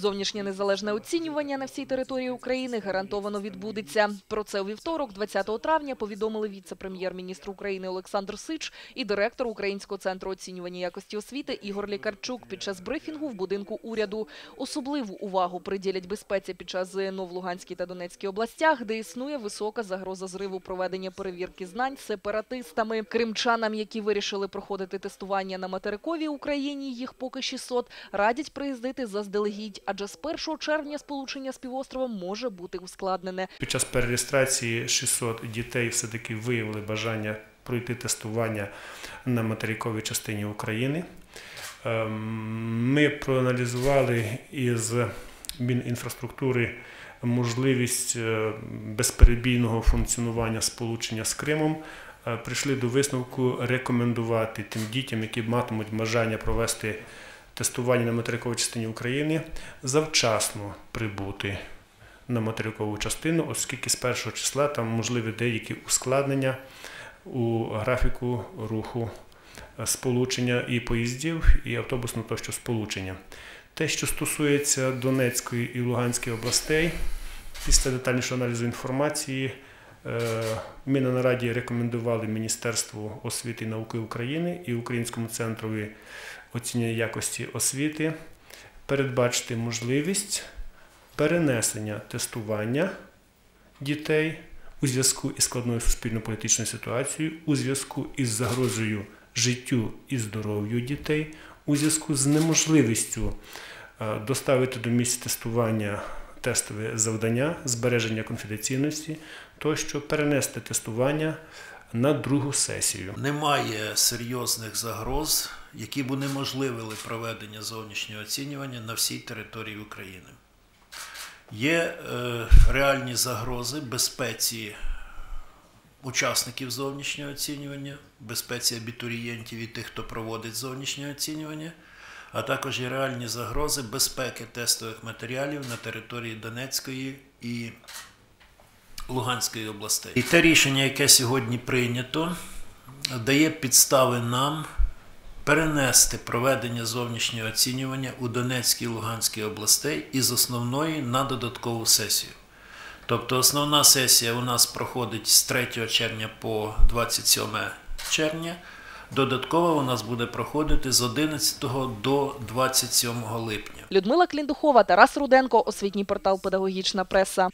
Зовнішнє незалежне оцінювання на всій території України гарантовано відбудеться. Про це у вівторок, 20 травня, повідомили віце-прем'єр-міністр України Олександр Сич і директор Українського центру оцінювання якості освіти Ігор Лікарчук під час брифінгу в будинку уряду. Особливу увагу приділять безпеці під час ЗНО в Луганській та Донецькій областях, де існує висока загроза зриву проведення перевірки знань сепаратистами. Кримчанам, які вирішили проходити тестування на материковій Україні, їх поки 600, радять приїздити заздалегідь, адже з 1 червня сполучення з півостровом може бути ускладнене. Під час перереєстрації 600 дітей все-таки виявили бажання пройти тестування на материковій частині України. Ем, Ми проаналізували із Мінінфраструктури можливість е, безперебійного функціонування сполучення з Кримом. Е, Прийшли до висновку рекомендувати тим дітям, які матимуть бажання провести тестування на материковій частині України, завчасно прибути на материкову частину, оскільки з 1 числа там можливі деякі ускладнення у графіку руху е, сполучення і поїздів, і автобусного тощо сполучення. Те, що стосується Донецької і Луганської областей, після детальнішого аналізу інформації ми на нараді рекомендували Міністерству освіти і науки України і Українському центрові оцінювання якості освіти передбачити можливість перенесення тестування дітей у зв'язку із складною суспільно-політичною ситуацією, у зв'язку із загрозою життю і здоров'ю дітей, у зв'язку з неможливістю е, доставити до місць тестування тестове завдання, збереження конфіденційності, тощо перенести тестування на другу сесію. Немає серйозних загроз, які б унеможливили проведення зовнішнього оцінювання на всій території України. Є е, реальні загрози безпеці учасників зовнішнього оцінювання, безпеці абітурієнтів і тих, хто проводить зовнішнє оцінювання, а також є реальні загрози безпеки тестових матеріалів на території Донецької і Луганської областей. І те рішення, яке сьогодні прийнято, дає підстави нам перенести проведення зовнішнього оцінювання у Донецькій і Луганській областей із основної на додаткову сесію. Тобто основна сесія у нас проходить з 3 червня по 27 червня. Додаткова у нас буде проходити з 11 до 27 липня. Людмила Кліндухова, Тарас Руденко, освітній портал Педагогічна преса.